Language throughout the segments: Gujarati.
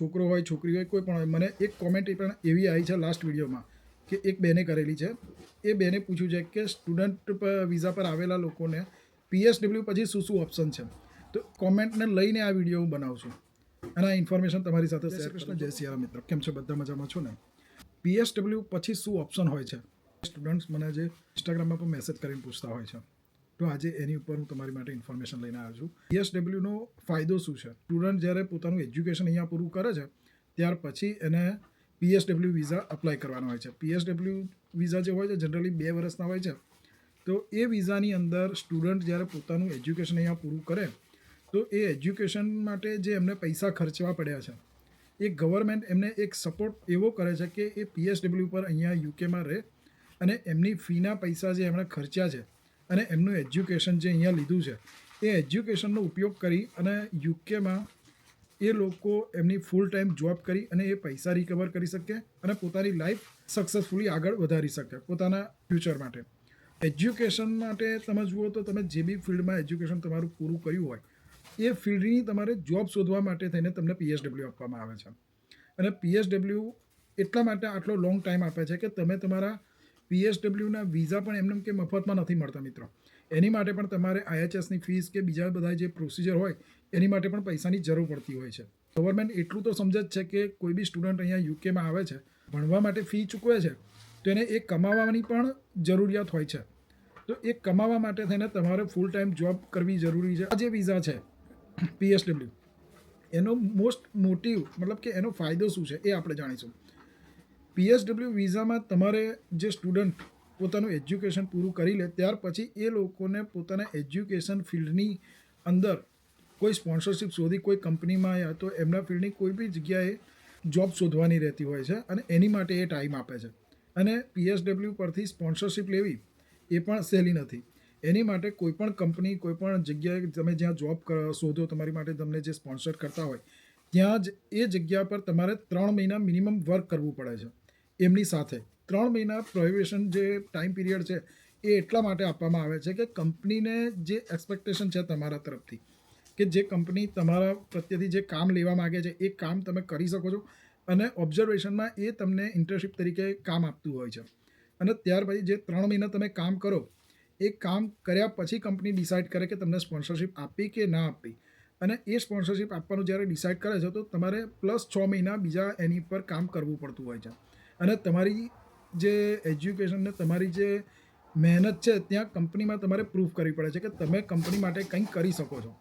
છોકરો હોય છોકરી હોય કોઈ પણ હોય. મને એક કોમેન્ટ પણ એવી આવી છે લાસ્ટ વિડીયોમાં કે એક બેને કરેલી છે. એ બેને પૂછ્યું છે કે સ્ટુડન્ટ વિઝા પર આવેલા લોકોને પીએસડબલ્યુ પછી શું શું ઓપ્શન છે? તો કોમેન્ટને લઈને આ વીડિયો હું બનાવું છું. અને આ ઇન્ફોર્મેશન તમારી સાથે શેર કૃષ્ણ જય સિયારા મિત્ર. કેમ છો? બધા મજામાં છો ને? પીએસડબલ્યુ પછી શું ઓપ્શન હોય છે? સ્ટુડન્ટ્સ મને જે ઇન્સ્ટાગ્રામમાં પણ મેસેજ કરીને પૂછતા હોય છે. તો આજે એની ઉપર હું તમારી માટે ઇન્ફોર્મેશન લઈને આવ્યો છું. પીએસડબલ્યુનો ફાયદો શું છે? સ્ટુડન્ટ જ્યારે પોતાનું એજ્યુકેશન અહીંયા પૂરું કરે છે, ત્યાર પછી એને પીએસડબલ્યુ વિઝા અપ્લાય કરવાનો હોય છે. પીએસડબલ્યુ વિઝા જે હોય છે જનરલી બે વર્ષના હોય છે. તો એ વિઝાની અંદર સ્ટુડન્ટ જ્યારે પોતાનું એજ્યુકેશન અહીંયા પૂરું કરે, તો એ એજ્યુકેશન માટે જે એમને પૈસા ખર્ચવા પડ્યા છે, એ ગવર્મેન્ટ એમને એક સપોર્ટ એવો કરે છે કે એ પીએસડબલ્યુ પર અહીંયા યુકેમાં રહે અને એમની ફીના પૈસા જે એમણે ખર્ચ્યા છે અને એમનું એજ્યુકેશન જે અહીંયા લીધું છે, એ એજ્યુકેશનનો ઉપયોગ કરી અને યુકેમાં એ લોકો એમની ફૂલ ટાઈમ જોબ કરી અને એ પૈસા રિકવર કરી શકે અને પોતાની લાઈફ સક્સેસફુલી આગળ વધારી શકે પોતાના ફ્યુચર માટે. એજ્યુકેશન માટે તમે જુઓ તો તમે જે બી ફિલ્ડમાં એજ્યુકેશન તમારું પૂરું કર્યું હોય, એ ફિલ્ડની તમારે જોબ શોધવા માટે થઈને તમને પીએસડબલ્યુ આપવામાં આવે છે. અને પીએસડબલ્યુ એટલા માટે આટલો લોંગ ટાઈમ આપે છે કે તમે તમારા પીએસડબ્લ્યુના વિઝા પણ એમને કે મફતમાં નથી મળતા મિત્રો. એની માટે પણ તમારે આઈએચએસની ફીસ કે બીજા બધા જે પ્રોસિજર હોય, એની માટે પણ પૈસાની જરૂર પડતી હોય છે. ગવર્મેન્ટ એટલું તો સમજે જ છે કે કોઈ બી સ્ટુડન્ટ અહીંયા યુકેમાં આવે છે, ભણવા માટે ફી ચૂકવે છે, તો એને એ કમાવાની પણ જરૂરિયાત હોય છે. તો એ કમાવા માટે થઈને તમારે ફૂલ ટાઈમ જોબ કરવી જરૂરી છે. આ જે વિઝા છે, પીએસડબલ્યુ, એનો મોસ્ટ મોટિવ મતલબ કે એનો ફાયદો શું છે એ આપણે જાણીશું. પીએસડબ્લ્યુ વિઝામાં તમારે જે સ્ટુડન્ટ પોતાનું એજ્યુકેશન પૂરું કરી લે, ત્યાર પછી એ લોકોને પોતાના એજ્યુકેશન ફિલ્ડની અંદર કોઈ સ્પોન્સરશિપ શોધી, કોઈ કંપનીમાં યા તો એમના ફિલ્ડની કોઈ બી જગ્યાએ જોબ શોધવાની રહેતી હોય છે અને એની માટે એ ટાઈમ આપે છે. અને પીએસડબલ્યુ પરથી સ્પોન્સરશિપ લેવી એ પણ સહેલી નથી. એની માટે કોઈપણ કંપની, કોઈ પણ જગ્યાએ તમે જ્યાં જોબ શોધો તમારી માટે તમને જે સ્પોન્સર કરતા હોય, ત્યાં જ એ જગ્યા પર તમારે ત્રણ મહિના મિનિમમ વર્ક કરવું પડે છે. એમની સાથે. ત્રણ મહિના પ્રોહિબિશન જે ટાઈમ પીરિયડ છે, એ એટલા માટે આપવામાં આવે છે કે કંપનીને જે એક્સપેક્ટેશન છે તમારા તરફથી, કે જે કંપની તમારા પ્રત્યેથી જે કામ લેવા માગે છે, એ કામ તમે કરી શકો છો અને ઓબ્ઝર્વેશનમાં એ તમને ઇન્ટર્નશીપ તરીકે કામ આપતું હોય છે. અને ત્યાર પછી જે ત્રણ મહિના તમે કામ કરો, એ કામ કર્યા પછી કંપની ડિસાઇડ કરે કે તમને સ્પોન્સરશિપ આપી કે ના આપી. અને એ સ્પોન્સરશિપ આપવાનું જ્યારે ડિસાઇડ કરે છે, તો તમારે પ્લસ છ મહિના બીજા એની પર કામ કરવું પડતું હોય છે. અને તમારી જે એજ્યુકેશન ને તમારી જે મહેનત છે, ત્યાં કંપનીમાં તમારે પ્રૂફ કરવી પડે છે કે તમે કંપની માટે કંઈક કરી શકો છો.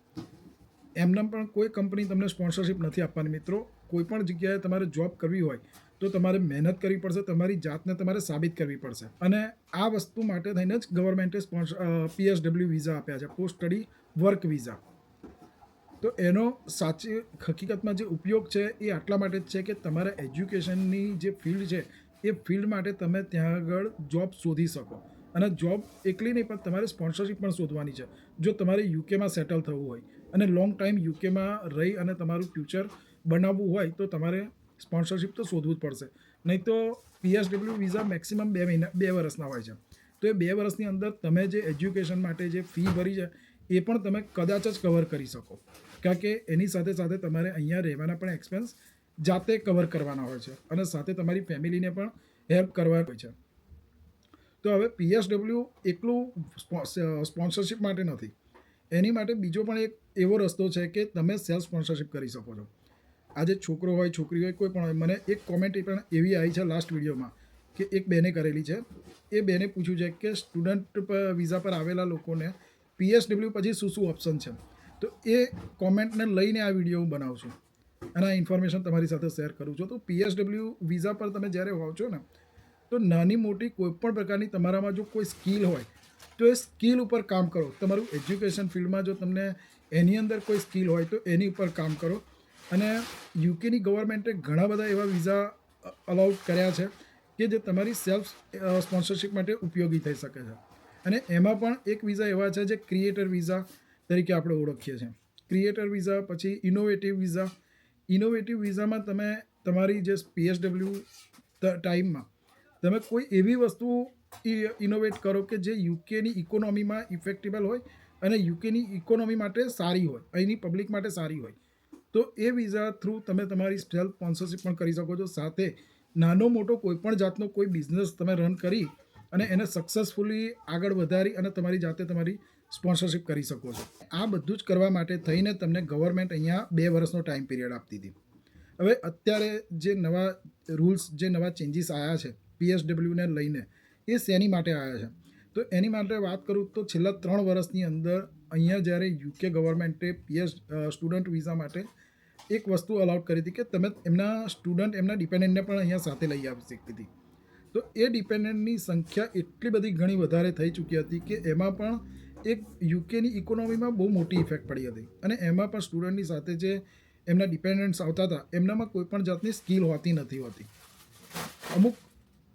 એમને પણ કોઈ કંપની તમને સ્પોન્સરશિપ નથી આપવાની મિત્રો. કોઈ પણ જગ્યાએ તમારે જોબ કરવી હોય, તો તમારે મહેનત કરવી પડશે, તમારી જાતને તમારે સાબિત કરવી પડશે. અને આ વસ્તુ માટે થઈને જ ગવર્મેન્ટે સ્પોન્સ પીએસડબલ્યુ વિઝા આપ્યા છે પોસ્ટ સ્ટડી વર્ક વિઝા તો એનો સાચી, હકીકતમાં જે ઉપયોગ છે એ આટલા માટે જ છે કે તમારા એજ્યુકેશનની જે ફિલ્ડ છે, એ ફિલ્ડ માટે તમે ત્યાં આગળ જોબ શોધી શકો. અને જોબ એકલી નહીં, પણ તમારે સ્પોન્સરશિપ પણ શોધવાની છે. જો તમારે યુકેમાં સેટલ થવું હોય અને લોંગ ટાઈમ યુકેમાં રહી અને તમારું ફ્યુચર બનાવવું હોય, તો તમારે સ્પોન્સરશિપ તો શોધવું જ પડશે. નહીં તો પીએસડબલ્યુ વિઝા મેક્સિમમ બે મહિના, બે વર્ષના હોય છે. તો એ બે વર્ષની અંદર તમે જે એજ્યુકેશન માટે જે ફી ભરી છે, એ પણ તમે કદાચ જ કવર કરી શકો. કારણ કે એની સાથે સાથે તમારે અહીંયા રહેવાના પણ એક્સપેન્સ જાતે કવર કરવાના હોય છે અને સાથે તમારી ફેમિલીને પણ હેલ્પ કરવા હોય છે. તો હવે પીએસડબલ્યુ એકલું સ્પોન્સરશિપ માટે નથી. એની માટે બીજો પણ એક એવો રસ્તો છે કે તમે સેલ્ફ સ્પોન્સરશિપ કરી શકો છો. આજે છોકરો હોય, છોકરી હોય, કોઈ પણ હોય, મને એક કોમેન્ટ પણ એવી આવી છે લાસ્ટ વિડીયોમાં કે એક બેને કરેલી છે. એ બેને પૂછ્યું છે કે સ્ટુડન્ટ વિઝા પર આવેલા લોકોને પીએસડબલ્યુ પછી શું શું ઓપ્શન છે? તો એ કોમેન્ટને લઈને આ વીડિયો હું બનાવું છું અને આ ઇન્ફોર્મેશન તમારી સાથે શેર કરું છું. તો પીએસડબલ્યુ વિઝા પર તમે જ્યારે હોવ છો ને, તો નાની મોટી કોઈપણ પ્રકારની તમારામાં જો કોઈ સ્કિલ હોય, તો એ સ્કિલ ઉપર કામ કરો. તમારું એજ્યુકેશન ફિલ્ડમાં જો તમને એની અંદર કોઈ સ્કિલ હોય, તો એની ઉપર કામ કરો. અને યુકેની ગવર્મેન્ટે ઘણા બધા એવા વિઝા અલાઉડ કર્યા છે કે જે તમારી સેલ્ફ સ્પોન્સરશિપ માટે ઉપયોગી થઈ શકે છે. અને એમાં પણ એક વિઝા એવા છે જે ક્રિએટર વિઝા તરીકે આપણે ઓળખીએ છીએ. ક્રિએટર વિઝા પછી ઇનોવેટિવ વિઝા ઇનોવેટિવ વિઝામાં તમે તમારી જે પીએચડબલ્યુ ટાઈમમાં તમે કોઈ એવી વસ્તુ ઇનોવેટ કરો કે જે યુકેની ઇકોનોમીમાં ઇફેક્ટેબલ હોય અને યુકેની ઇકોનોમી માટે સારી હોય, અહીંની પબ્લિક માટે સારી હોય. તો એ વિઝા થ્રુ તમે તમારી સેલ્ફ સ્પોન્સરશિપ પણ કરી શકો છો. સાથે નાનો મોટો કોઈ પણ જાતનો કોઈ બિઝનેસ તમે રન કરી અને એને સક્સેસફુલી આગળ વધારી અને તમારી જાતે તમારી સ્પોન્સરશિપ કરી શકો છો. આ બધું જ કરવા માટે થઈને તમને ગવર્મેન્ટ અહીંયા બે વર્ષનો ટાઈમ પીરિયડ આપતી હતી. હવે અત્યારે જે નવા રૂલ્સ, જે નવા ચેન્જીસ આવ્યા છે, પીએસડબલ્યુને લઈને, એ શેની માટે આવ્યા છે? તો એની માટે વાત કરું તો છેલ્લા ત્રણ વર્ષની અંદર અહીંયા જ્યારે યુકે ગવર્મેન્ટે પીએસ સ્ટુડન્ટ વિઝા માટે એક વસ્તુ અલાઉડ કરી હતી કે તમે એમના સ્ટુડન્ટ એમના ડિપેન્ડન્ટને પણ અહીંયા સાથે લઈ આવી શકતી હતી. તો એ ડિપેન્ડન્ટની સંખ્યા એટલી બધી ઘણી વધારે થઈ ચૂકી હતી કે એમાં પણ એક યુકેની ઇકોનોમીમાં બહુ મોટી ઇફેક્ટ પડી હતી. અને એમાં પણ સ્ટુડન્ટની સાથે જે એમના ડિપેન્ડન્ટ્સ આવતા હતા, એમનામાં કોઈ પણ જાતની સ્કિલ હોતી નથી હોતી. અમુક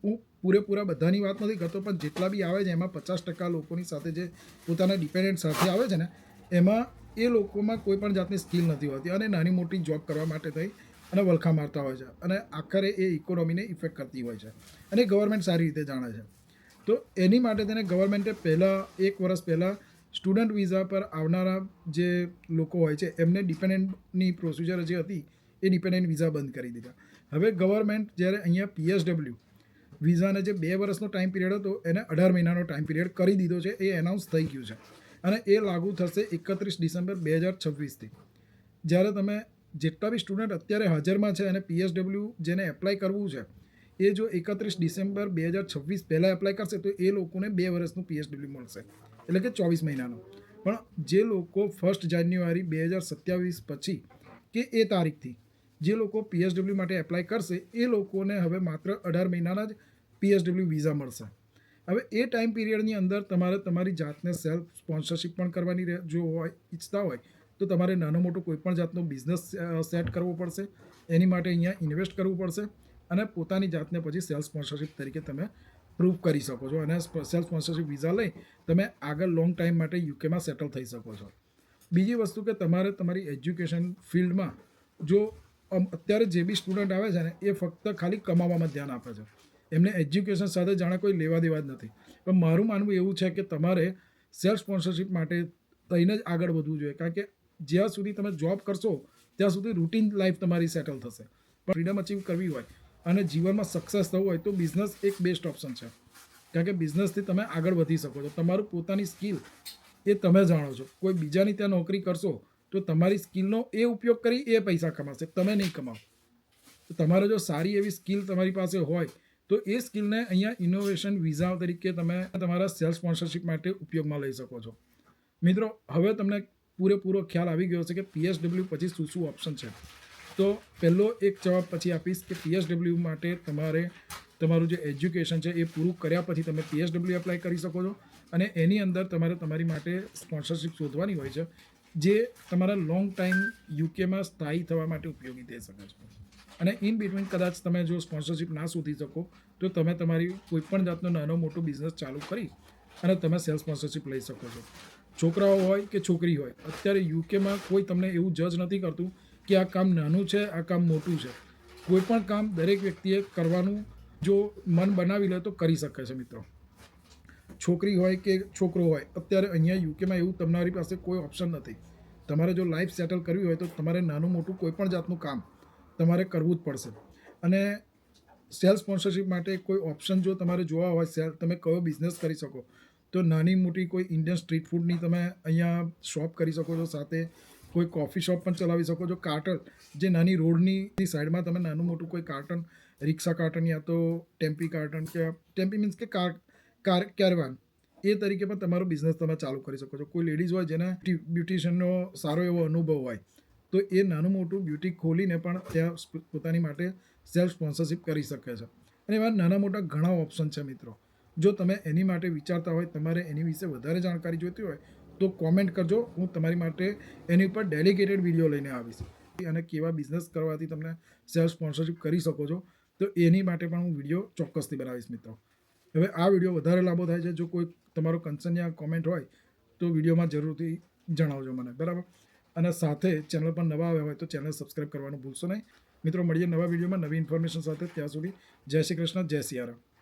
હું પૂરેપૂરા બધાની વાત નથી કરતો, પણ જેટલા બી આવે છે, એમાં પચાસ ટકા લોકોની સાથે જે પોતાના ડિપેન્ડન્ટ સાથે આવે છે ને, એમાં એ લોકોમાં કોઈ પણ જાતની સ્કિલ નથી હોતી. અને નાની મોટી જોબ કરવા માટે થઈ અને વલખા મારતા હોય છે. અને આખરે એ ઇકોનોમીને ઇફેક્ટ કરતી હોય છે. અને ગવર્મેન્ટ સારી રીતે જાણે છે. તો એની માટે તેને ગવર્મેન્ટે પહેલાં, એક વર્ષ પહેલાં સ્ટુડન્ટ વિઝા પર આવનારા જે લોકો હોય છે, એમને ડિપેન્ડન્ટની પ્રોસિજર જે હતી, એ ડિપેન્ડન્ટ વિઝા બંધ કરી દીધા. હવે ગવર્મેન્ટ જ્યારે અહીંયા પીએસડબલ્યુ વિઝાને જે બે વર્ષનો ટાઈમ પિરિયડ હતો, એને અઢાર મહિનાનો ટાઈમ પિરિયડ કરી દીધો છે, એ એનાઉન્સ થઈ ગયું છે. અને એ લાગુ થશે એકત્રીસ ડિસેમ્બર બે હજાર છવ્વીસથી. જ્યારે તમે જેટલા બી સ્ટુડન્ટ અત્યારે હાજરમાં છે અને પીએસડબલ્યુ જેને એપ્લાય કરવું છે એ જો એકત્રીસ ડિસેમ્બર બે હજાર છવ્વીસ પહેલાં એપ્લાય કરશે, તો એ લોકોને બે વર્ષનું પીએસડબલ્યુ મળશે. એટલે કે ચોવીસ મહિનાનું. પણ જે લોકો ફર્સ્ટ જાન્યુઆરી બે હજાર સત્યાવીસ પછી કે એ તારીખથી જે લોકો પીએચડબલ્યુ માટે એપ્લાય કરશે, એ લોકોને હવે માત્ર અઢાર મહિનાના જ પીએસડબલ્યુ વિઝા મળશે. હવે એ ટાઈમ પીરિયડની અંદર તમારે તમારી જાતને સેલ્ફ સ્પોન્સરશિપ પણ કરવાની જો હોય, ઈચ્છતા હોય, તો તમારે નાનો મોટો કોઈપણ જાતનો બિઝનેસ સેટ કરવો પડશે. એની માટે અહીંયા ઇન્વેસ્ટ કરવું પડશે. અને પોતાની જાતને પછી સેલ્ફ સ્પોન્સરશિપ તરીકે તમે પ્રૂવ કરી શકો છો અને સેલ્ફ સ્પોન્સરશિપ વિઝા લઈ તમે આગળ લોંગ ટાઈમ માટે યુકેમાં સેટલ થઈ શકો છો. બીજી વસ્તુ કે તમારે તમારી એજ્યુકેશન ફિલ્ડમાં જો અત્યારે જે બી સ્ટુડન્ટ આવે છે ને, એ ફક્ત ખાલી કમાવામાં ધ્યાન આપે છે. એમને એજ્યુકેશન સાથે જાણે કોઈ લેવા દેવા જ નથી. પણ મારું માનવું એવું છે કે તમારે સેલ્ફ સ્પોન્સરશિપ માટે થઈને જ આગળ વધવું જોઈએ. કારણ કે જ્યાં સુધી તમે જોબ કરશો, ત્યાં સુધી રૂટીન લાઈફ તમારી સેટલ થશે. પણ ફ્રીડમ અચીવ કરવી હોય અને જીવનમાં સક્સેસ થવું હોય તો બિઝનેસ એક બેસ્ટ ઓપ્શન છે. કારણ કે બિઝનેસથી તમે આગળ વધી શકો છો. તમારું પોતાની સ્કિલ એ તમે જાણો છો. કોઈ બીજાની ત્યાં નોકરી કરશો તો તમારી સ્કિલનો એ ઉપયોગ કરી એ પૈસા કમાશે. તમે નહીં કમાવો. તો તમારે જો સારી એવી સ્કિલ તમારી પાસે હોય તો એ સ્કિલને અહીંયા ઇનોવેશન વિઝા તરીકે તમે તમારા સેલ્ફ સ્પોન્સરશિપ માટે ઉપયોગમાં લઈ શકો છો. મિત્રો, હવે તમને પૂરેપૂરો ખ્યાલ આવી ગયો છે કે પીએસડબલ્યુ પછી શું શું ઓપ્શન છે. તો પહેલો એક જવાબ પછી આપીશ કે પીએસડબલ્યુ માટે તમારે, તમારું જે એજ્યુકેશન છે એ પૂરું કર્યા પછી તમે પીએસડબલ્યુ એપ્લાય કરી શકો છો. અને એની અંદર તમારે તમારી માટે સ્પોન્સરશિપ શોધવાની હોય છે, જે તમારા લોંગ ટાઈમ યુકેમાં સ્થાયી થવા માટે ઉપયોગી થઈ શકે છે. અને ઇન બિટવીન કદાચ તમે જો સ્પોન્સરશિપ ના શોધી શકો, તો તમે તમારી કોઈપણ જાતનો નાનો મોટો બિઝનેસ ચાલુ કરી અને તમે સેલ્ફ સ્પોન્સરશિપ લઈ શકો છો. છોકરાઓ હોય કે છોકરી હોય, અત્યારે યુકેમાં કોઈ તમને એવું જજ નથી કરતું કે આ કામ નાનું છે, આ કામ મોટું છે. કોઈ પણ કામ દરેક વ્યક્તિએ કરવાનું, જો મન બનાવી લે તો કરી શકે છે મિત્રો. છોકરી હોય કે છોકરો હોય, અત્યારે અહીંયા યુકેમાં એવું તમારી પાસે કોઈ ઓપ્શન નથી. તમારે જો લાઈફ સેટલ કરવી હોય તો તમારે નાનું મોટું કોઈ પણ જાતનું કામ તમારે કરવું જ પડશે. અને સેલ સ્પોન્સરશિપ માટે કોઈ ઓપ્શન જો તમારે જોવા હોય સેલ તમે કયો બિઝનેસ કરી શકો, તો નાની મોટી કોઈ ઇન્ડિયન સ્ટ્રીટ ફૂડની તમે અહીંયા શોપ કરી શકો છો સાથે. કોઈ કોફી શોપ પણ ચલાવી શકો છો. કાર્ટન જે નાની રોડની સાઈડમાં તમે નાનું મોટું કોઈ કાર્ટન રિક્ષા કાર્ટન યા તો ટેમ્પી કાર્ટન કે ટેમ્પી મીન્સ કે કાર કાર કેરવાન એ તરીકે પણ તમારો બિઝનેસ તમે ચાલુ કરી શકો છો. કોઈ લેડીઝ હોય જેને બ્યુટિશિયનનો સારો એવો અનુભવ હોય, તો એ નાનું મોટું બ્યુટી ખોલીને પણ ત્યાં પોતાની માટે સેલ્ફ સ્પોન્સરશિપ કરી શકે છે. અને એવા નાના મોટા ઘણા ઓપ્શન છે મિત્રો. જો તમે એની માટે વિચારતા હોય, તમારે એની વિશે વધારે જાણકારી જોઈતી હોય તો કોમેન્ટ કરજો. હું તમારી માટે એની ઉપર ડેડિકેટેડ વીડિયો લઈને આવીશ. અને કેવા બિઝનેસ કરવાથી તમને સેલ્ફ સ્પોન્સરશિપ કરી શકો છો. તો એની માટે પણ હું વીડિયો ચોક્કસથી બનાવીશ મિત્રો. હવે આ વીડિયો વધારે લાંબો થાય છે. જો કોઈ તમારો કન્સર્ન યા કોમેન્ટ હોય, તો વિડીયોમાં જરૂરથી જણાવજો મને. બરાબર? અને સાથે ચેનલ પર નવા આવ્યા હોય તો ચેનલ સબસ્ક્રાઈબ કરવાનું ભૂલશો નહીં. મિત્રો, મળીએ નવા વિડીયોમાં નવી ઇન્ફોર્મેશન સાથે. ત્યાં સુધી જય શ્રી કૃષ્ણ, જય સિયારામ.